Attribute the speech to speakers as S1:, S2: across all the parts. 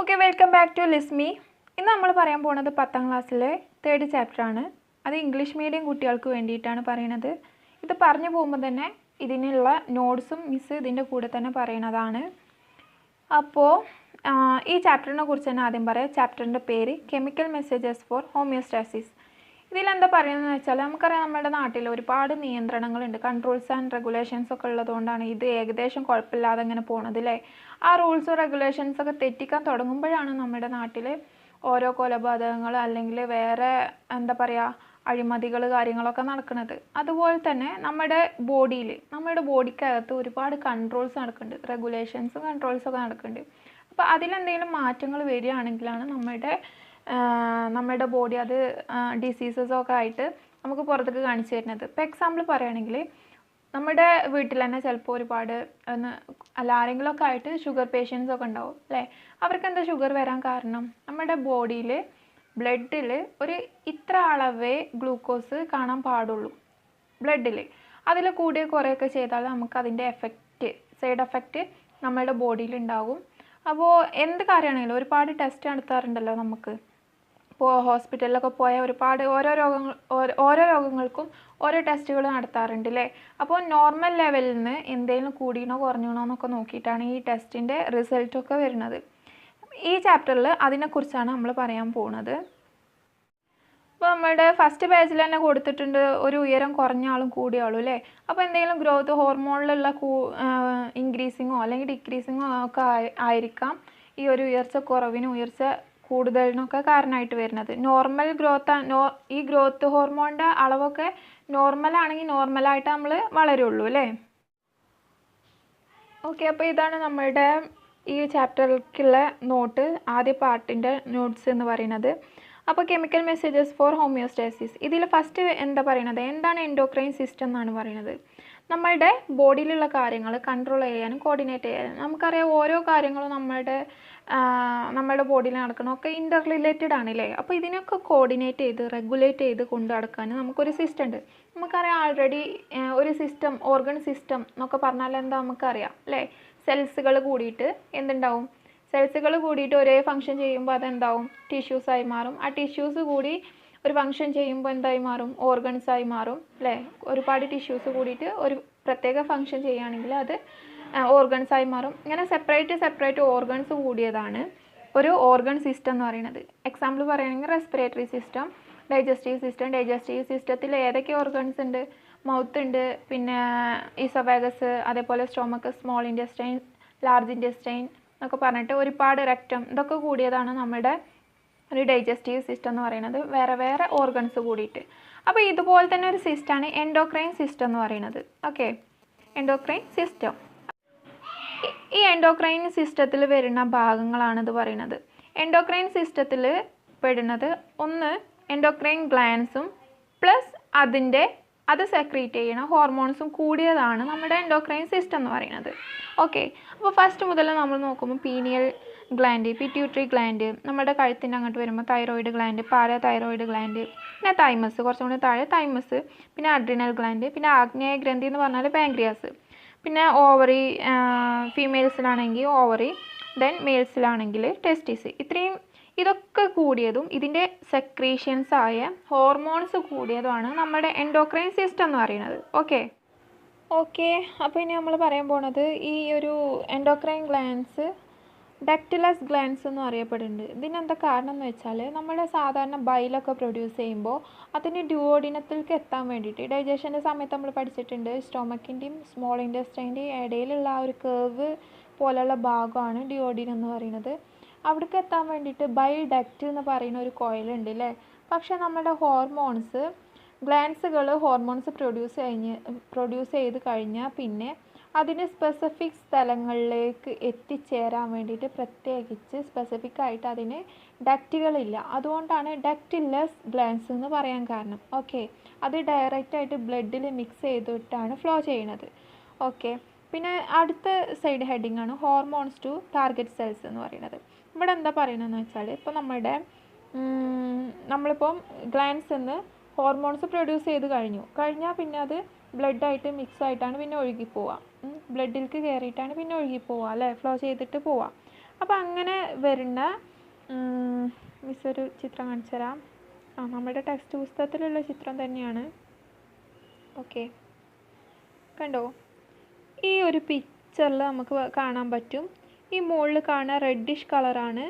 S1: Okay welcome back to Lismi ഇന്ന് നമ്മൾ പറയാൻ പോകുന്നത് പത്താം ക്ലാസ്സിലെ തേർഡ് ചാപ്റ്റർ ആണ്. അത് ഇംഗ്ലീഷ് മീഡിയം കുട്ടികൾക്ക് വേണ്ടിയിട്ടാണ് പറയണത് ഇത് പറഞ്ഞു പോകുമ്പോൾ തന്നെ ഇതിനുള്ള നോട്ട്സും മിസ് ഇതിന്റെ കൂടെ തന്നെ പറയണതാണ് അപ്പോൾ ഈ ചാപ്റ്ററിനെ കുറിച്ച് തന്നെ ആദ്യം പറയാം. ചാപ്റ്ററിന്റെ പേര് കെമിക്കൽ മെസ്സേജസ് ഫോർ ഹോമിയോസ്റ്റാസിസ് ഇതിലെന്താ പറയുന്നതെന്ന് വെച്ചാൽ നമുക്കറിയാം നമ്മുടെ നാട്ടിൽ ഒരുപാട് നിയന്ത്രണങ്ങളുണ്ട്. കൺട്രോൾസ് ആൻഡ് റെഗുലേഷൻസ് ഒക്കെ ഉള്ളതുകൊണ്ടാണ് ഇത് ഏകദേശം കുഴപ്പമില്ലാതെ ഇങ്ങനെ പോണത് അല്ലേ ആ റൂൾസും റെഗുലേഷൻസ് ഒക്കെ തെറ്റിക്കാൻ തുടങ്ങുമ്പോഴാണ് നമ്മുടെ നാട്ടിൽ ഓരോ കൊലപാതകങ്ങൾ അല്ലെങ്കിൽ വേറെ എന്താ പറയുക അഴിമതികൾ കാര്യങ്ങളൊക്കെ നടക്കുന്നത്. അതുപോലെ തന്നെ നമ്മുടെ ബോഡിയിൽ നമ്മുടെ ബോഡിക്കകത്ത് ഒരുപാട് കൺട്രോൾസ് നടക്കുന്നുണ്ട്. റെഗുലേഷൻസും കൺട്രോൾസും ഒക്കെ നടക്കുന്നുണ്ട്. അപ്പോൾ അതിലെന്തെങ്കിലും മാറ്റങ്ങൾ വരികയാണെങ്കിലാണ് നമ്മുടെ നമ്മുടെ ബോഡി അത് ഡിസീസസ് ഒക്കെ ആയിട്ട് നമുക്ക് പുറത്തേക്ക് കാണിച്ചു തരുന്നത്. ഇപ്പോൾ എക്സാമ്പിൾ പറയുകയാണെങ്കിൽ നമ്മുടെ വീട്ടിൽ തന്നെ ചിലപ്പോൾ ഒരുപാട് ഒന്ന് അല്ല ആരെങ്കിലുമൊക്കെ ആയിട്ട് ഷുഗർ പേഷ്യൻസ് ഒക്കെ ഉണ്ടാവും അല്ലേ? അവർക്ക് എന്താ ഷുഗർ വരാൻ കാരണം? നമ്മുടെ ബോഡിയിൽ ബ്ലഡിൽ ഒരു ഇത്ര അളവേ ഗ്ലൂക്കോസ് കാണാൻ പാടുള്ളൂ. ബ്ലഡിൽ അതിൽ കൂടിയ കുറേയൊക്കെ ചെയ്താൽ നമുക്ക് അതിന്റെ എഫക്റ്റ് സൈഡ് എഫക്റ്റ് നമ്മുടെ ബോഡിയിൽ ഉണ്ടാകും. അപ്പോൾ എന്ത് കാര്യമാണെങ്കിലും ഒരുപാട് ടെസ്റ്റ് നടത്താറുണ്ടല്ലോ നമുക്ക്. ഹോസ്പിറ്റലിലൊക്കെ പോയാൽ ഒരുപാട് ഓരോ രോഗങ്ങൾ ഓരോ രോഗങ്ങൾക്കും ഓരോ ടെസ്റ്റുകൾ നടത്താറുണ്ട് അല്ലേ അപ്പോൾ നോർമൽ ലെവലിൽ നിന്ന് എന്തെങ്കിലും കൂടിയണോ കുറഞ്ഞണോ എന്നൊക്കെ നോക്കിയിട്ടാണ് ഈ ടെസ്റ്റിന്റെ റിസൾട്ടൊക്കെ വരുന്നത്. ഈ ചാപ്റ്ററിൽ അതിനെക്കുറിച്ചാണ് നമ്മൾ പറയാൻ പോകുന്നത് അപ്പോൾ നമ്മുടെ ഫസ്റ്റ് പേജിൽ തന്നെ കൊടുത്തിട്ടുണ്ട് ഒരു ഉയരം കുറഞ്ഞ ആളും കൂടിയ ആളും അല്ലേ അപ്പോൾ എന്തെങ്കിലും ഗ്രോത്ത് ഹോർമോണിലുള്ള കൂ ഇൻക്രീസിങ്ങോ അല്ലെങ്കിൽ ഡിക്രീസിങ്ങോ ഒക്കെ ആയിരിക്കാം ഈ ഒരു ഉയർച്ച കുറവിനും ഉയർച്ച കൂടുതലിനൊക്കെ കാരണമായിട്ട് വരുന്നത്. നോർമൽ ഗ്രോത്ത് നോ ഈ ഗ്രോത്ത് ഹോർമോണിന്റെ അളവൊക്കെ നോർമൽ ആണെങ്കിൽ നോർമലായിട്ട് നമ്മൾ വളരുള്ളൂ അല്ലേ? ഓക്കെ അപ്പോൾ ഇതാണ് നമ്മളുടെ ഈ ചാപ്റ്ററിലേക്കുള്ള നോട്ട് ആദ്യ പാർട്ടിന്റെ നോട്ട്സ് എന്ന് പറയുന്നത്. അപ്പോൾ കെമിക്കൽ മെസ്സേജസ് ഫോർ ഹോമിയോസ്റ്റാസിസ് ഇതിൽ ഫസ്റ്റ് എന്താ പറയുന്നത് എന്താണ് എൻഡോക്രൈൻ സിസ്റ്റം എന്നാണ് പറയുന്നത് നമ്മളുടെ ബോഡിയിലുള്ള കാര്യങ്ങൾ കൺട്രോൾ ചെയ്യാനും കോർഡിനേറ്റ് ചെയ്യാനും. നമുക്കറിയാം ഓരോ കാര്യങ്ങളും നമ്മളുടെ നമ്മുടെ ബോഡിയിൽ നടക്കണമൊക്കെ ഇന്റർ റിലേറ്റഡ് ആണല്ലേ? അപ്പോൾ ഇതിനൊക്കെ കോർഡിനേറ്റ് ചെയ്ത് റെഗുലേറ്റ് ചെയ്ത് കൊണ്ടു നടക്കാൻ നമുക്കൊരു സിസ്റ്റം ഉണ്ട്. നമുക്കറിയാം ആൾറെഡി ഒരു സിസ്റ്റം ഓർഗൺ സിസ്റ്റം എന്നൊക്കെ പറഞ്ഞാൽ എന്താ നമുക്കറിയാം അല്ലേ? സെൽസുകൾ കൂടിയിട്ട് എന്തുണ്ടാവും? സെൽസുകൾ കൂടിയിട്ട് ഒരേ ഫങ്ഷൻ ചെയ്യുമ്പോൾ അതെന്താവും? ടിഷ്യൂസായി മാറും. ആ ടിഷ്യൂസ് കൂടി ഒരു ഫങ്ഷൻ ചെയ്യുമ്പോൾ എന്തായി മാറും? ഓർഗൻസായി മാറും അല്ലേ? ഒരുപാട് ടിഷ്യൂസ് കൂടിയിട്ട് ഒരു പ്രത്യേക ഫങ്ഷൻ ചെയ്യുകയാണെങ്കിൽ അത് ഓർഗൻസായി മാറും. ഇങ്ങനെ സെപ്പറേറ്റ് സെപ്പറേറ്റ് ഓർഗൻസ് കൂടിയതാണ് ഒരു ഓർഗൺ സിസ്റ്റം എന്ന് പറയുന്നത്. എക്സാമ്പിൾ പറയുകയാണെങ്കിൽ respiratory system digestive system digestive സിസ്റ്റത്തിൽ ഏതൊക്കെ ഓർഗൻസ് ഉണ്ട്? മൗത്ത് ഉണ്ട് പിന്നെ ഇസോവേഗസ് അതേപോലെ stomach small intestine large intestine എന്നൊക്കെ പറഞ്ഞിട്ട് ഒരുപാട് രക്തം ഇതൊക്കെ കൂടിയതാണ് നമ്മുടെ ഒരു ഡൈജസ്റ്റീവ് സിസ്റ്റം എന്ന് പറയുന്നത്. വേറെ വേറെ ഓർഗൻസ് കൂടിയിട്ട്. അപ്പോൾ ഇതുപോലെ തന്നെ ഒരു സിസ്റ്റമാണ് എൻഡോക്രൈൻ സിസ്റ്റം എന്ന് പറയുന്നത്. ഓക്കെ എൻഡോക്രൈൻ സിസ്റ്റം ഈ എൻഡോക്രൈൻ സിസ്റ്റത്തിൽ വരുന്ന ഭാഗങ്ങളാണ് പറയുന്നത്. എൻഡോക്രൈൻ സിസ്റ്റത്തിൽ പെടുന്നത് ഒന്ന് എൻഡോക്രൈൻ ഗ്ലാൻസും പ്ലസ് അതിന്റെ അത് സെക്രീറ്റ് ചെയ്യണ ഹോർമോൺസും കൂടിയതാണ് നമ്മുടെ എൻഡോക്രൈൻ സിസ്റ്റം എന്ന് പറയുന്നത്. ഓക്കെ അപ്പോൾ ഫസ്റ്റ് മുതൽ നമ്മൾ നോക്കുമ്പോൾ പീനിയൽ ഗ്ലാൻഡ് പിറ്റ്യൂട്ടറി ഗ്ലാൻഡ് നമ്മുടെ കഴുത്തിന്റെ അങ്ങോട്ട് വരുമ്പോൾ thyroid gland parathyroid gland പിന്നെ തൈമസ് കുറച്ചും കൂടി താഴെ തൈമസ് പിന്നെ അഡ്രിനൽ ഗ്ലാൻഡ് പിന്നെ ആഗ്നേയ ഗ്രന്ഥി എന്ന് പറഞ്ഞാൽ പാങ്ക്രിയാസ് പിന്നെ ഓവറി ഫീമെയിൽസിലാണെങ്കിൽ ഓവറി ദെൻ മെയിൽസിലാണെങ്കിൽ ടെസ്റ്റിസ് ഇത്രയും ഇതൊക്കെ കൂടിയതും ഇതിന്റെ സെക്രീഷൻസ് ആയ ഹോർമോൺസ് കൂടിയതുമാണ് നമ്മുടെ എൻഡോക്രൈൻ സിസ്റ്റം എന്ന് പറയുന്നത്. ഓക്കെ ഓക്കെ അപ്പോൾ ഇനി നമ്മൾ പറയാൻ പോണത് ഈ ഒരു എൻഡോക്രൈൻ ഗ്ലാൻസ് ഡക്റ്റിലസ് ഗ്ലാൻസ് എന്ന് അറിയപ്പെടുന്നുണ്ട്. ഇതിനെന്താ കാരണം എന്ന് വെച്ചാൽ നമ്മുടെ സാധാരണ ബൈലൊക്കെ പ്രൊഡ്യൂസ് ചെയ്യുമ്പോൾ അതിന് ഡ്യൂയോഡിനത്തിലേക്ക് എത്താൻ വേണ്ടിയിട്ട് ഡൈജഷന്റെ സമയത്ത് നമ്മൾ പഠിച്ചിട്ടുണ്ട് സ്റ്റൊമക്കിന്റെയും സ്മോൾ ഇൻഡസ്ട്രീന്റെയും ഇടയിലുള്ള ആ ഒരു കേവ് പോലെയുള്ള ഭാഗമാണ് ഡിയോഡിൻ എന്ന് പറയുന്നത്. അവിടേക്ക് എത്താൻ വേണ്ടിയിട്ട് ബൈ ഡക്റ്റ് എന്ന് പറയുന്ന ഒരു കോയിലുണ്ട് അല്ലേ പക്ഷേ നമ്മുടെ ഹോർമോൺസ് ഗ്ലാൻസുകൾ ഹോർമോൺസ് പ്രൊഡ്യൂസ് കഴിഞ്ഞ് പ്രൊഡ്യൂസ് ചെയ്ത് കഴിഞ്ഞാൽ പിന്നെ അതിന് സ്പെസിഫിക് സ്ഥലങ്ങളിലേക്ക് എത്തിച്ചേരാൻ വേണ്ടിയിട്ട് പ്രത്യേകിച്ച് സ്പെസിഫിക് ആയിട്ട് അതിന് ഡക്റ്റുകളില്ല അതുകൊണ്ടാണ് ഡക്റ്റിലെസ് ഗ്ലാൻസ് എന്ന് പറയാൻ കാരണം. ഓക്കെ അത് ഡയറക്റ്റ് ആയിട്ട് ബ്ലഡിൽ മിക്സ് ചെയ്തിട്ടാണ് ഫ്ലോ ചെയ്യുന്നത്. ഓക്കെ പിന്നെ അടുത്ത സൈഡ് ഹെഡിങ് ആണ് ഹോർമോൺസ് ടു ടാർഗറ്റ് സെൽസ് എന്ന് പറയുന്നത്. ഇവിടെ എന്താ പറയുന്നതെന്ന് വെച്ചാൽ ഇപ്പോൾ നമ്മുടെ നമ്മളിപ്പം ഗ്ലാൻസ് എന്ന് ഹോർമോൺസ് പ്രൊഡ്യൂസ് ചെയ്ത് കഴിഞ്ഞു. കഴിഞ്ഞാൽ പിന്നെ അത് ബ്ലഡായിട്ട് മിക്സ് ആയിട്ടാണ് പിന്നെ ഒഴുകി പോവുക. ബ്ലഡിലേക്ക് കയറിയിട്ടാണ് പിന്നെ ഒഴുകി പോവുക അല്ലേ? ഫ്ലോ ചെയ്തിട്ട് പോവുക. അപ്പോൾ അങ്ങനെ വരുന്ന മിസ് ഒരു ചിത്രം കാണിച്ചു തരാം. ആ നമ്മുടെ ടെക്സ്റ്റ് പുസ്തകത്തിലുള്ള ചിത്രം തന്നെയാണ്. ഓക്കെ കണ്ടോ? ഈ ഒരു പിക്ചറിൽ നമുക്ക് കാണാൻ പറ്റും. ഈ മുകളിൽ കാണുന്ന റെഡിഷ് കളറാണ്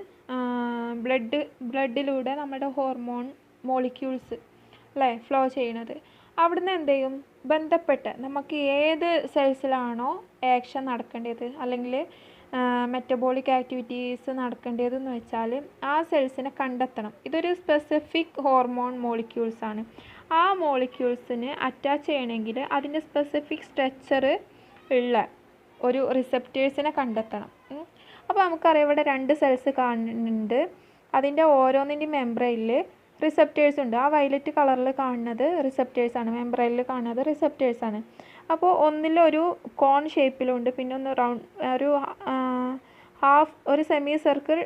S1: ബ്ലഡ് ബ്ലഡിലൂടെ നമ്മുടെ ഹോർമോൺ മോളിക്യൂൾസ് അല്ലേ? ഫ്ലോ ചെയ്യണത് അവിടുന്ന് എന്ത് ചെയ്യും? ബന്ധപ്പെട്ട് നമുക്ക് ഏത് സെൽസിലാണോ ആക്ഷൻ നടക്കേണ്ടത്? അല്ലെങ്കിൽ മെറ്റബോളിക് ആക്ടിവിറ്റീസ് നടക്കേണ്ടതെന്ന് വെച്ചാൽ ആ സെൽസിനെ കണ്ടെത്തണം. ഇതൊരു സ്പെസിഫിക് ഹോർമോൺ മോളിക്യൂൾസ് ആണ്. ആ മോളിക്യൂൾസിന് അറ്റാച്ച് ചെയ്യണമെങ്കിൽ അതിന്റെ സ്പെസിഫിക് സ്ട്രക്ചർ ഉള്ള ഒരു റിസെപ്റ്റേഴ്സിനെ കണ്ടെത്തണം. അപ്പോൾ നമുക്കറിയാം ഇവിടെ രണ്ട് സെൽസ് കാണുന്നുണ്ട്. അതിന്റെ ഓരോന്നിന്റെയും മെംബ്രെയിനിൽ റിസപ്റ്റേഴ്സ് ഉണ്ട്. ആ വയലറ്റ് കളറിൽ കാണുന്നത് റിസപ്റ്റേഴ്സ് ആണ്. മെംബ്രൈനിൽ കാണുന്നത് റിസപ്റ്റേഴ്സ് ആണ്. അപ്പോൾ ഒന്നിലൊരു കോൺ ഷേപ്പിലുണ്ട് പിന്നെ ഒന്ന് റൗണ്ട് ഒരു ഹാഫ് ഒരു സെമി സർക്കിൾ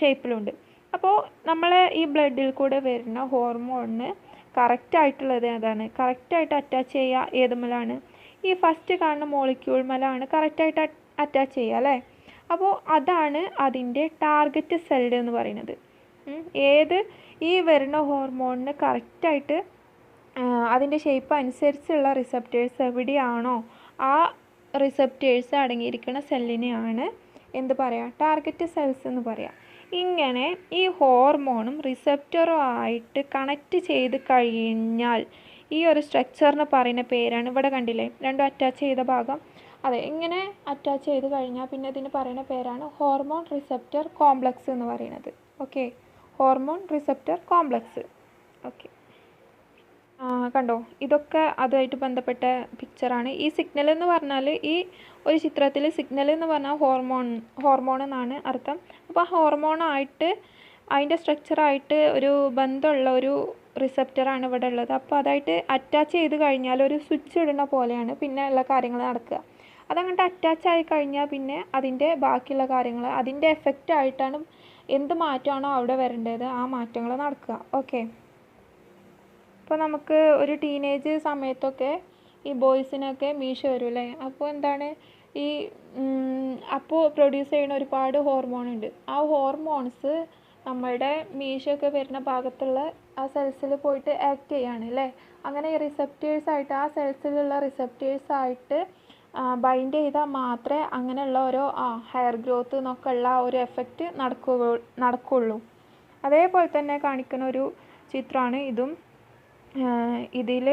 S1: ഷേപ്പിലുണ്ട് അപ്പോൾ നമ്മളെ ഈ ബ്ലഡിൽ കൂടെ വരുന്ന ഹോർമോണിന് കറക്റ്റായിട്ടുള്ളത് ഏതാണ്? കറക്റ്റായിട്ട് അറ്റാച്ച് ചെയ്യുക ഏതുമലാണ് ഈ ഫസ്റ്റ് കാണുന്ന മോളിക്യൂൾ മലാണ് കറക്റ്റായിട്ട് അറ്റാച്ച് ചെയ്യുക അല്ലേ? അപ്പോൾ അതാണ് അതിന്റെ ടാർഗറ്റ് സെൽ എന്ന് പറയുന്നത്. ഏത് ഈ വരുന്ന ഹോർമോണിന് കറക്റ്റായിട്ട് അതിന്റെ ഷേപ്പ് അനുസരിച്ചുള്ള റിസപ്റ്റേഴ്സ് എവിടെയാണോ ആ റിസപ്റ്റേഴ്സ് അടങ്ങിയിരിക്കുന്ന സെല്ലിനെയാണ് എന്ത് പറയുക ടാർഗറ്റ് സെൽസ് എന്ന് പറയാം. ഇങ്ങനെ ഈ ഹോർമോണും റിസപ്റ്ററും ആയിട്ട് കണക്റ്റ് ചെയ്ത് കഴിഞ്ഞാൽ ഈ ഒരു സ്ട്രക്ചറിന് പറയുന്ന പേരാണ് ഇവിടെ കണ്ടില്ലേ രണ്ടും അറ്റാച്ച് ചെയ്ത ഭാഗം. അതെ ഇങ്ങനെ അറ്റാച്ച് ചെയ്ത് കഴിഞ്ഞാൽ പിന്നെ ഇതിന് പറയുന്ന പേരാണ് ഹോർമോൺ റിസപ്റ്റർ കോംപ്ലക്സ് എന്ന് പറയുന്നത്. Okay hormone receptor complex okay കണ്ടോ? ഇതൊക്കെ അതുമായിട്ട് ബന്ധപ്പെട്ട പിക്ചറാണ് ഈ സിഗ്നൽ എന്ന് പറഞ്ഞാൽ ഈ ഒരു ചിത്രത്തിൽ സിഗ്നൽ എന്ന് പറഞ്ഞാൽ ഹോർമോൺ ഹോർമോൺ എന്നാണ് അർത്ഥം. അപ്പോൾ ആ ഹോർമോണായിട്ട് അതിന്റെ സ്ട്രക്ചറായിട്ട് ഒരു ബന്ധമുള്ള ഒരു റിസപ്റ്ററാണ് ഇവിടെ ഉള്ളത്. അപ്പോൾ അതായിട്ട് അറ്റാച്ച് ചെയ്ത് കഴിഞ്ഞാൽ ഒരു സ്വിച്ച് ഇടുന്ന പോലെയാണ് പിന്നെ ഉള്ള കാര്യങ്ങൾ നടക്കുക. അതങ്ങോട്ട് അറ്റാച്ച് ആയി കഴിഞ്ഞാൽ പിന്നെ അതിന്റെ ബാക്കിയുള്ള കാര്യങ്ങൾ അതിന്റെ എഫക്റ്റ് ആയിട്ടാണ് എന്ത് മാറ്റമാണോ അവിടെ വരേണ്ടത് ആ മാറ്റങ്ങൾ നടക്കുക. ഓക്കെ ഇപ്പോൾ നമുക്ക് ഒരു ടീനേജ് സമയത്തൊക്കെ ഈ ബോയ്സിനൊക്കെ മീശ വരും അല്ലേ അപ്പോൾ എന്താണ്? ഈ അപ്പോൾ പ്രൊഡ്യൂസ് ചെയ്യുന്ന ഒരുപാട് ഹോർമോൺ ഉണ്ട്. ആ ഹോർമോൺസ് നമ്മളുടെ മീശയൊക്കെ വരുന്ന ഭാഗത്തുള്ള ആ സെൽസിൽ പോയിട്ട് ആക്ട് ചെയ്യാണ് അല്ലേ? അങ്ങനെ ഈ റിസപ്റ്റേഴ്സ് ആയിട്ട് ആ സെൽസിലുള്ള റിസപ്റ്റേഴ്സ് ആയിട്ട് ബൈൻഡ് ചെയ്താൽ മാത്രമേ അങ്ങനെയുള്ള ഓരോ ആ ഹെയർ ഗ്രോത്ത് എന്നൊക്കെ ഉള്ള ഒരു എഫക്റ്റ് നടക്കുക നടക്കുള്ളൂ. അതേപോലെ തന്നെ കാണിക്കുന്ന ഒരു ചിത്രമാണ് ഇതും. ഇതിൽ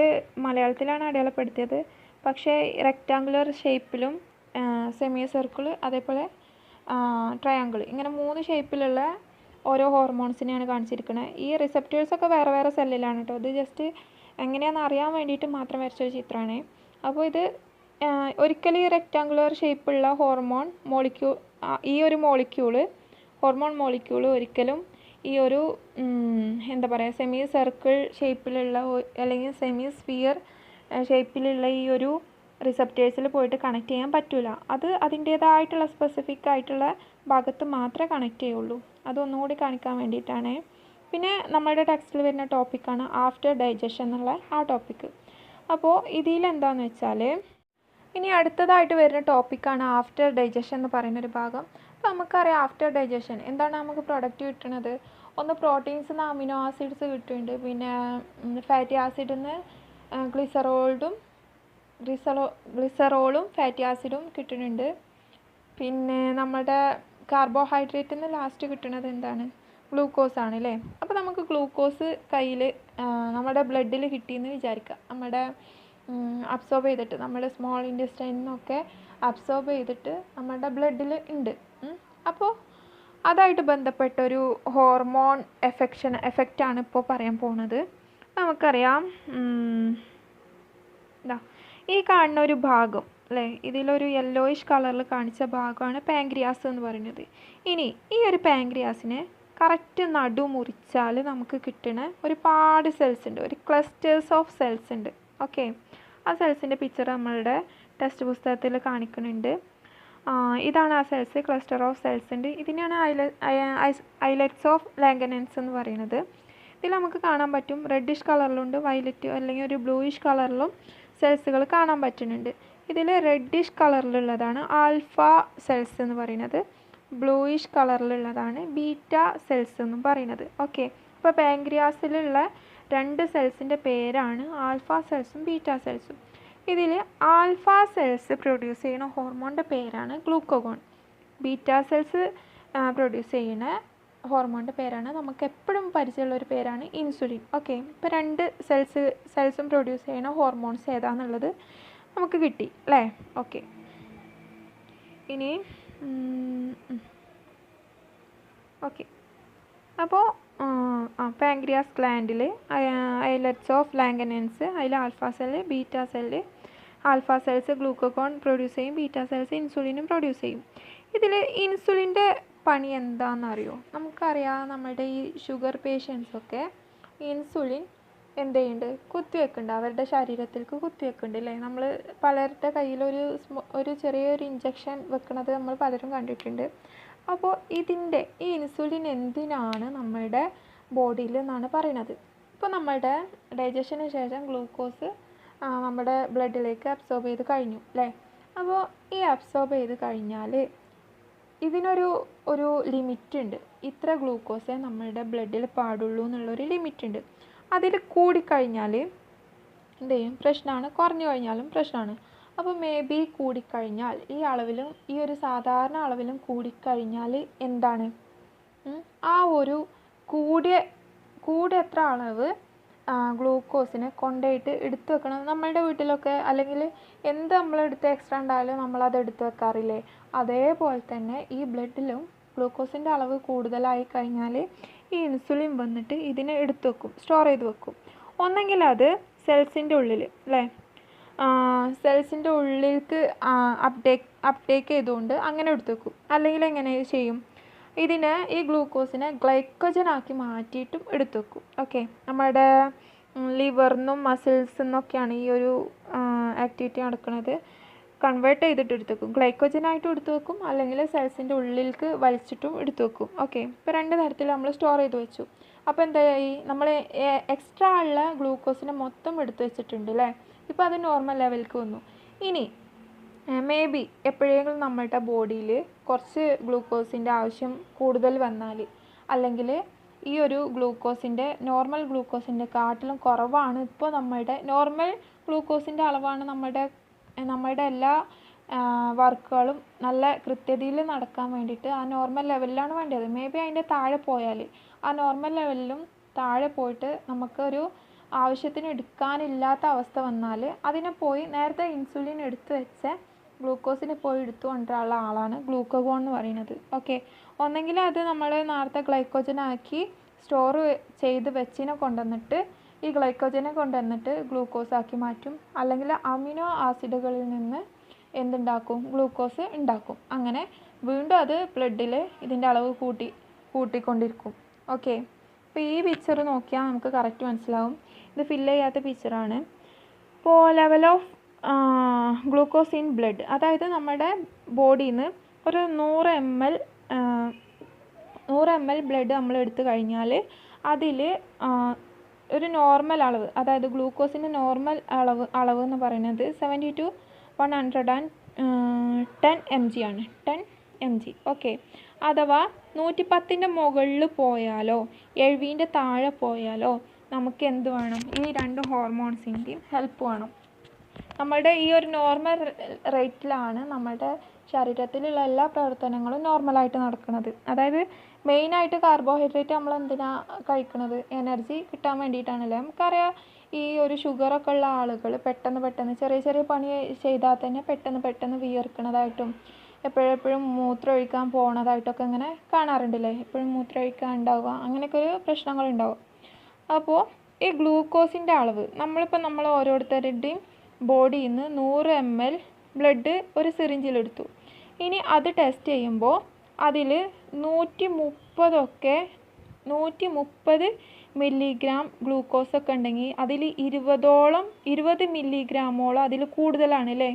S1: മലയാളത്തിലാണ് അടയാളപ്പെടുത്തിയത്. പക്ഷേ റെക്റ്റാങ്കുലർ ഷേപ്പിലും സെമി സർക്കിൾ അതേപോലെ ട്രയാങ്കിൾ ഇങ്ങനെ മൂന്ന് ഷേപ്പിലുള്ള ഓരോ ഹോർമോൺസിനെയാണ് കാണിച്ചിരിക്കുന്നത് ഈ റിസെപ്റ്റേഴ്സൊക്കെ വേറെ വേറെ സെല്ലിലാണ് കേട്ടോ ഇത് ജസ്റ്റ് എങ്ങനെയാണെന്ന് അറിയാൻ വേണ്ടിയിട്ട് മാത്രം വരച്ചൊരു ചിത്രമാണ്. അപ്പോൾ ഇത് ഒരിക്കലും ഈ റെക്റ്റാങ്കുലർ ഷേപ്പുള്ള ഹോർമോൺ മോളിക്യൂ ഈ ഒരു മോളിക്യൂൾ ഹോർമോൺ മോളിക്യൂൾ ഒരിക്കലും ഈ ഒരു എന്താ പറയുക സെമി സർക്കിൾ ഷേപ്പിലുള്ള അല്ലെങ്കിൽ സെമി സ്ഫിയർ ഷേപ്പിലുള്ള ഈ ഒരു റിസപ്റ്റേഴ്സിൽ പോയിട്ട് കണക്ട് ചെയ്യാൻ പറ്റില്ല അത് അതിന്റേതായിട്ടുള്ള സ്പെസിഫിക് ആയിട്ടുള്ള ഭാഗത്ത് മാത്രമേ കണക്ട് ചെയ്യുള്ളൂ. അതൊന്നുകൂടി കാണിക്കാൻ വേണ്ടിയിട്ടാണ്. പിന്നെ നമ്മുടെ ടെക്സ്റ്റിൽ വരുന്ന ടോപ്പിക്കാണ് ആഫ്റ്റർ ഡൈജഷൻ എന്നുള്ള ആ ടോപ്പിക്ക് അപ്പോൾ ഇതിൽ എന്താണെന്ന് വെച്ചാൽ ഇനി അടുത്തതായിട്ട് വരുന്ന ടോപ്പിക്കാണ് ആഫ്റ്റർ ഡൈജഷൻ എന്ന് പറയുന്ന ഒരു ഭാഗം. അപ്പോൾ നമുക്കറിയാം ആഫ്റ്റർ ഡൈജഷൻ എന്താണ് നമുക്ക് പ്രൊഡക്റ്റ് കിട്ടുന്നത് ഒന്ന് പ്രോട്ടീൻസ് നിന്ന് അമിനോ ആസിഡ്സ് കിട്ടുന്നുണ്ട്. പിന്നെ ഫാറ്റി ആസിഡിൽ നിന്ന് ഗ്ലിസറോൾഡും ഗ്ലിസറോ ഗ്ലിസറോളും ഫാറ്റി ആസിഡും കിട്ടുന്നുണ്ട്. പിന്നെ നമ്മുടെ കാർബോഹൈഡ്രേറ്റിൽ നിന്ന് ലാസ്റ്റ് കിട്ടുന്നത് എന്താണ്? ഗ്ലൂക്കോസ് ആണ് അല്ലേ അപ്പോൾ നമുക്ക് ഗ്ലൂക്കോസ് കയ്യിൽ നമ്മുടെ ബ്ലഡിൽ കിട്ടിയെന്ന് വിചാരിക്കാം. നമ്മുടെ അബ്സോർബ് ചെയ്തിട്ട് നമ്മുടെ സ്മോൾ ഇന്റസ്റ്റൈനിൽ അബ്സോർബ് ചെയ്തിട്ട് നമ്മുടെ ബ്ലഡിൽ ഉണ്ട് അപ്പോൾ അതായിട്ട് ബന്ധപ്പെട്ട ഒരു ഹോർമോൺ എഫക്ഷൻ എഫക്റ്റാണ് ഇപ്പോൾ പറയാൻ പോണത്. നമുക്കറിയാം ഇതാ ഈ കാണുന്ന ഒരു ഭാഗം അല്ലേ? ഇതിലൊരു യെല്ലോയിഷ് കളറിൽ കാണിച്ച ഭാഗമാണ് പാങ്ക്രിയാസ് എന്ന് പറയുന്നത്. ഇനി ഈ ഒരു പാങ്ക്രിയാസിനെ കറക്റ്റ് നടു മുറിച്ചാൽ നമുക്ക് കിട്ടുന്ന ഒരുപാട് സെൽസ് ഉണ്ട് ഒരു ക്ലസ്റ്റേഴ്സ് ഓഫ് സെൽസ് ഉണ്ട് ഓക്കെ ആ സെൽസിന്റെ പിക്ചർ നമ്മളുടെ ടെക്സ്റ്റ് പുസ്തകത്തിൽ കാണിക്കുന്നുണ്ട്. ഇതാണ് ആ സെൽസ് ക്ലസ്റ്റർ ഓഫ് സെൽസിന്റെ ഇതിനെയാണ് ഐലറ്റ്സ് ഓഫ് ലാങ്കനൻസ് എന്ന് പറയുന്നത്. ഇതിൽ നമുക്ക് കാണാൻ പറ്റും റെഡിഷ് കളറിലുണ്ട് വയലറ്റ് അല്ലെങ്കിൽ ഒരു ബ്ലൂയിഷ് കളറിലും സെൽസുകൾ കാണാൻ പറ്റുന്നുണ്ട്. ഇതിൽ റെഡിഷ് കളറിലുള്ളതാണ് ആൽഫ സെൽസ് എന്ന് പറയുന്നത്. ബ്ലൂയിഷ് കളറിലുള്ളതാണ് ബീറ്റ സെൽസ് എന്നും പറയുന്നത്. ഓക്കെ ഇപ്പോൾ പാങ്ക്രിയാസിലുള്ള രണ്ട് സെൽസിന്റെ പേരാണ് ആൽഫ സെൽസും ബീറ്റാ സെൽസും. ഇതിൽ ആൽഫ സെൽസ് പ്രൊഡ്യൂസ് ചെയ്യുന്ന ഹോർമോണിന്റെ പേരാണ് ഗ്ലൂക്കോഗോൺ. ബീറ്റാ സെൽസ് പ്രൊഡ്യൂസ് ചെയ്യുന്ന ഹോർമോണിന്റെ പേരാണ് നമുക്ക് എപ്പോഴും പരിചയമുള്ള ഒരു പേരാണ് ഇൻസുലിൻ. ഓക്കെ ഇപ്പോൾ രണ്ട് സെൽസ് സെൽസും പ്രൊഡ്യൂസ് ചെയ്യുന്ന ഹോർമോൺസ് ഏതാന്നുള്ളത് നമുക്ക് കിട്ടി അല്ലേ? ഓക്കെ ഇനി ഓക്കെ അപ്പോൾ പാങ്ക്രിയാസ് ഗ്ലാൻഡിൽ ഐലറ്റ്സ് ഓഫ് ലാങ്കനൻസ് അതിൽ alpha cell beta cell alpha cells glucagon produce ചെയ്യും ബീറ്റ സെൽസ് ഇൻസുലിനും പ്രൊഡ്യൂസ് ചെയ്യും. ഇതിൽ ഇൻസുലിന്റെ പണി എന്താണെന്നറിയോ നമുക്കറിയാം നമ്മുടെ ഈ ഷുഗർ പേഷ്യൻസൊക്കെ ഇൻസുലിൻ എന്ത് ചെയ്യുന്നുണ്ട് കുത്തിവെക്കുന്നുണ്ട് അവരുടെ ശരീരത്തിലേക്ക് കുത്തിവെക്കുന്നുണ്ട് അല്ലേ നമ്മൾ പലരുടെ കയ്യിലൊരു ഒരു ചെറിയൊരു ഇഞ്ചക്ഷൻ വെക്കുന്നത് നമ്മൾ പലരും കണ്ടിട്ടുണ്ട്. അപ്പോൾ ഇതിന്റെ ഈ ഇൻസുലിൻ എന്തിനാണ് നമ്മളുടെ ബോഡിയിൽ എന്നാണ് പറയുന്നത്? ഇപ്പോൾ നമ്മളുടെ ഡൈജഷന് ശേഷം ഗ്ലൂക്കോസ് നമ്മുടെ ബ്ലഡിലേക്ക് അബ്സോർബ് ചെയ്ത് കഴിഞ്ഞു അല്ലേ? അപ്പോൾ ഈ അബ്സോർബ് ചെയ്ത് കഴിഞ്ഞാൽ ഇതിനൊരു ഒരു ലിമിറ്റ് ഉണ്ട്. ഇത്ര ഗ്ലൂക്കോസേ നമ്മളുടെ ബ്ലഡിൽ പാടുള്ളൂ എന്നുള്ളൊരു ലിമിറ്റ് ഉണ്ട്. അതിൽ കൂടിക്കഴിഞ്ഞാൽ എന്ത് ചെയ്യും? പ്രശ്നമാണ് കുറഞ്ഞു കഴിഞ്ഞാലും പ്രശ്നമാണ് അപ്പോൾ മേ ബി കൂടിക്കഴിഞ്ഞാൽ ഈ അളവിലും ഈ ഒരു സാധാരണ അളവിലും കൂടിക്കഴിഞ്ഞാൽ എന്താണ്? ആ ഒരു കൂടിയ കൂടിയ എത്ര അളവ് ഗ്ലൂക്കോസിനെ കൊണ്ടുപോയിട്ട് എടുത്തു വെക്കണം. നമ്മളുടെ വീട്ടിലൊക്കെ അല്ലെങ്കിൽ എന്ത് നമ്മളെടുത്ത് എക്സ്ട്രാ ഉണ്ടായാലും നമ്മളത് എടുത്തു വെക്കാറില്ലേ? അതേപോലെ തന്നെ ഈ ബ്ലഡിലും ഗ്ലൂക്കോസിന്റെ അളവ് കൂടുതലായി കഴിഞ്ഞാൽ ഈ ഇൻസുലിൻ വന്നിട്ട് ഇതിനെ എടുത്തു വെക്കും സ്റ്റോർ ചെയ്ത് വെക്കും. ഒന്നെങ്കിൽ അത് സെൽസിന്റെ ഉള്ളിൽ അല്ലേ? സെൽസിന്റെ ഉള്ളിലേക്ക് അപ്ടേക്ക് അപ്ടേക്ക് ചെയ്തുകൊണ്ട് അങ്ങനെ എടുത്ത് വെക്കും അല്ലെങ്കിൽ എങ്ങനെ ചെയ്യും? ഇതിനെ ഈ ഗ്ലൂക്കോസിനെ ഗ്ലൈക്കോജൻ ആക്കി മാറ്റിയിട്ടും എടുത്തു വെക്കും ഓക്കെ. നമ്മുടെ ലിവറിനും മസിൽസ് നിന്നൊക്കെയാണ് ഈ ഒരു ആക്ടിവിറ്റി നടക്കുന്നത് കൺവേർട്ട് ചെയ്തിട്ട് എടുത്തു വെക്കും ഗ്ലൈക്കോജനായിട്ടും എടുത്ത് വെക്കും അല്ലെങ്കിൽ സെൽസിന്റെ ഉള്ളിലേക്ക് വലിച്ചിട്ടും എടുത്ത് വെക്കും ഓക്കെ. ഇപ്പോൾ രണ്ട് തരത്തിൽ നമ്മൾ സ്റ്റോർ ചെയ്ത് വെച്ചു. അപ്പോൾ എന്തായി? നമ്മൾ എക്സ്ട്രാ ഉള്ള ഗ്ലൂക്കോസിനെ മൊത്തം എടുത്തു വെച്ചിട്ടുണ്ട് അല്ലേ ഇപ്പോൾ അത് നോർമൽ ലെവലിലേക്ക് വന്നു. ഇനി മേ ബി എപ്പോഴെങ്കിലും നമ്മളുടെ ബോഡിയിൽ കുറച്ച് ഗ്ലൂക്കോസിന്റെ ആവശ്യം കൂടുതൽ വന്നാൽ അല്ലെങ്കിൽ ഈ ഒരു ഗ്ലൂക്കോസിന്റെ നോർമൽ ഗ്ലൂക്കോസിന്റെ കാട്ടിലും കുറവാണ് ഇപ്പോൾ നമ്മളുടെ നോർമൽ ഗ്ലൂക്കോസിന്റെ അളവാണ് നമ്മളുടെ നമ്മളുടെ എല്ലാ വർക്കുകളും നല്ല കൃത്യതയിൽ നടക്കാൻ വേണ്ടിയിട്ട് ആ നോർമൽ ലെവലിലാണ് വേണ്ടത് മേ ബി അതിന്റെ താഴെ പോയാൽ ആ നോർമൽ ലെവലിലും താഴെ പോയിട്ട് നമുക്കൊരു ആവശ്യത്തിന് എടുക്കാനില്ലാത്ത അവസ്ഥ വന്നാൽ അതിനെ പോയി നേരത്തെ ഇൻസുലിൻ എടുത്ത് വെച്ച ഗ്ലൂക്കോസിനെ പോയി എടുത്തു കൊണ്ടുള്ള ആളാണ് ഗ്ലൂക്കോഗോൺ എന്ന് പറയുന്നത്. ഓക്കെ ഒന്നെങ്കിൽ അത് നമ്മൾ നേരത്തെ ഗ്ലൈക്കോജനാക്കി സ്റ്റോർ ചെയ്ത് വെച്ചിനെ കൊണ്ടുവന്നിട്ട് ഈ ഗ്ലൈക്കോജനെ കൊണ്ടുവന്നിട്ട് ഗ്ലൂക്കോസ് ആക്കി മാറ്റും. അല്ലെങ്കിൽ അമിനോ ആസിഡുകളിൽ നിന്ന് എന്തുണ്ടാക്കും? ഗ്ലൂക്കോസ് ഉണ്ടാക്കും. അങ്ങനെ വീണ്ടും അത് ബ്ലഡിൽ ഇതിന്റെ അളവ് കൂട്ടി കൂട്ടിക്കൊണ്ടിരിക്കും. ഓക്കെ അപ്പോൾ ഈ പിക്ചർ നോക്കിയാൽ നമുക്ക് കറക്റ്റ് മനസ്സിലാവും. ഇത് ഫില്ല് ചെയ്യാത്ത പിക്ചറാണ് ഇപ്പോൾ level of glucose in blood അതായത് നമ്മുടെ ബോഡിയിൽ നിന്ന് ഒരു നൂറ് എം എൽ നൂറ് എം എൽ ബ്ലഡ് നമ്മൾ എടുത്തു കഴിഞ്ഞാൽ അതിൽ ഒരു നോർമൽ അളവ് അതായത് ഗ്ലൂക്കോസിന്റെ നോർമൽ അളവ് അളവ് എന്ന് പറയുന്നത് seventy to one hundred and ten M G ആണ്. ടെൻ എം ജി ഓക്കെ അഥവാ നൂറ്റി പത്തിന്റെ മുകളിൽ പോയാലോ എഴുപതിന്റെ താഴെ പോയാലോ നമുക്ക് എന്ത് വേണം? ഈ രണ്ട് ഹോർമോൺസിന്റെയും ഹെൽപ്പ് വേണം. നമ്മളുടെ ഈ ഒരു നോർമൽ റേറ്റിലാണ് നമ്മളുടെ ശരീരത്തിലുള്ള എല്ലാ പ്രവർത്തനങ്ങളും നോർമലായിട്ട് നടക്കുന്നത്. അതായത് മെയിനായിട്ട് കാർബോഹൈഡ്രേറ്റ് നമ്മൾ എന്തിനാ കഴിക്കുന്നത്? എനർജി കിട്ടാൻ വേണ്ടിയിട്ടാണല്ലേ? നമുക്കറിയാം ഈ ഒരു ഷുഗറൊക്കെ ഉള്ള ആളുകൾ പെട്ടെന്ന് പെട്ടെന്ന് ചെറിയ ചെറിയ പണി ചെയ്താൽ തന്നെ പെട്ടെന്ന് പെട്ടെന്ന് വിയർക്കണതായിട്ടും എപ്പോഴെപ്പോഴും മൂത്രം ഒഴിക്കാൻ പോണതായിട്ടൊക്കെ ഇങ്ങനെ കാണാറുണ്ടല്ലേ? എപ്പോഴും മൂത്രം ഒഴിക്കാൻ ഉണ്ടാവുക അങ്ങനെയൊക്കെ ഒരു പ്രശ്നങ്ങളുണ്ടാവും. അപ്പോൾ ഈ ഗ്ലൂക്കോസിന്റെ അളവ് നമ്മളിപ്പോൾ നമ്മൾ ഓരോരുത്തരുടെയും ബോഡിയിൽ നിന്ന് നൂറ് എം എൽ ബ്ലഡ് ഒരു സിറിഞ്ചിലെടുത്തു. ഇനി അത് ടെസ്റ്റ് ചെയ്യുമ്പോൾ അതിൽ നൂറ്റി മുപ്പതൊക്കെ നൂറ്റി മുപ്പത് മില്ലിഗ്രാം ഗ്ലൂക്കോസ് ഒക്കെ ഉണ്ടെങ്കിൽ അതിൽ ഇരുപതോളം ഇരുപത് മില്ലിഗ്രാമോളം അതിൽ കൂടുതലാണ് അല്ലേ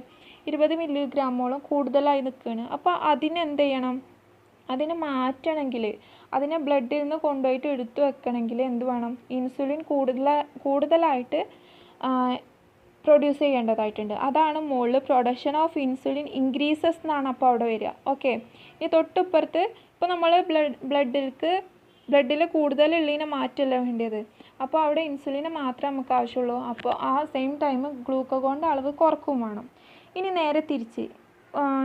S1: ഇരുപത് മില്ലിഗ്രാമോളം കൂടുതലായി നിൽക്കുകയാണ് അപ്പോൾ അതിനെന്ത് ചെയ്യണം? അതിനെ മാറ്റണമെങ്കിൽ അതിനെ ബ്ലഡിൽ നിന്ന് കൊണ്ടുപോയിട്ട് എടുത്തു വെക്കണമെങ്കിൽ എന്ത് വേണം? ഇൻസുലിൻ കൂടുതൽ കൂടുതലായിട്ട് പ്രൊഡ്യൂസ് ചെയ്യേണ്ടതായിട്ടുണ്ട്. അതാണ് മുകളിൽ പ്രൊഡക്ഷൻ ഓഫ് ഇൻസുലിൻ ഇൻക്രീസസ് എന്നാണ് അപ്പോൾ അവിടെ വരിക. ഓക്കെ. ഇനി തൊട്ടിപ്പുറത്ത് ഇപ്പോൾ നമ്മൾ ബ്ലഡ് ബ്ലഡിലേക്ക് ബ്ലഡിൽ കൂടുതലുള്ളതിനെ മാറ്റല്ല വേണ്ടത് അപ്പോൾ അവിടെ ഇൻസുലിന് മാത്രമേ നമുക്ക് ആവശ്യമുള്ളൂ. അപ്പോൾ ആ സെയിം ടൈം ഗ്ലൂക്കോഗോണിന്റെ അളവ് കുറക്കും വേണം. ഇനി നേരെ തിരിച്ച്.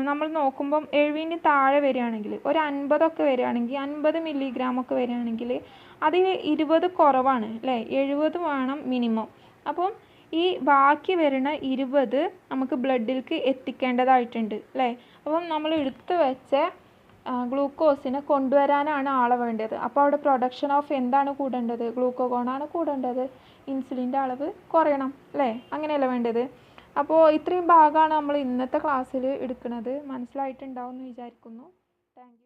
S1: നമ്മൾ നോക്കുമ്പം എഴുപതിന് താഴെ വരികയാണെങ്കിൽ ഒരു അൻപതൊക്കെ വരികയാണെങ്കിൽ അൻപത് മില്ലിഗ്രാം ഒക്കെ വരികയാണെങ്കിൽ അതിൽ ഇരുപത് കുറവാണ് അല്ലേ? എഴുപത് വേണം മിനിമം അപ്പം ഈ ബാക്കി വരുന്ന ഇരുപത് നമുക്ക് ബ്ലഡിലേക്ക് എത്തിക്കേണ്ടതായിട്ടുണ്ട് അല്ലേ? അപ്പം നമ്മൾ എടുത്തു വെച്ച ഗ്ലൂക്കോസിനെ കൊണ്ടുവരാനാണ് ആളെ വേണ്ടത്. അപ്പോൾ അവിടെ പ്രൊഡക്ഷൻ ഓഫ് എന്താണ് കൂടേണ്ടത്? ഗ്ലൂക്കോഗോണാണ് കൂടേണ്ടത്. ഇൻസുലിന്റെ അളവ് കുറയണം അല്ലേ? അങ്ങനെയല്ല വേണ്ടത്? അപ്പോൾ ഇത്രയും ഭാഗമാണ് നമ്മൾ ഇന്നത്തെ ക്ലാസ്സിൽ എടുക്കുന്നത് മനസ്സിലായിട്ടുണ്ടാവും എന്ന് വിചാരിക്കുന്നു താങ്ക്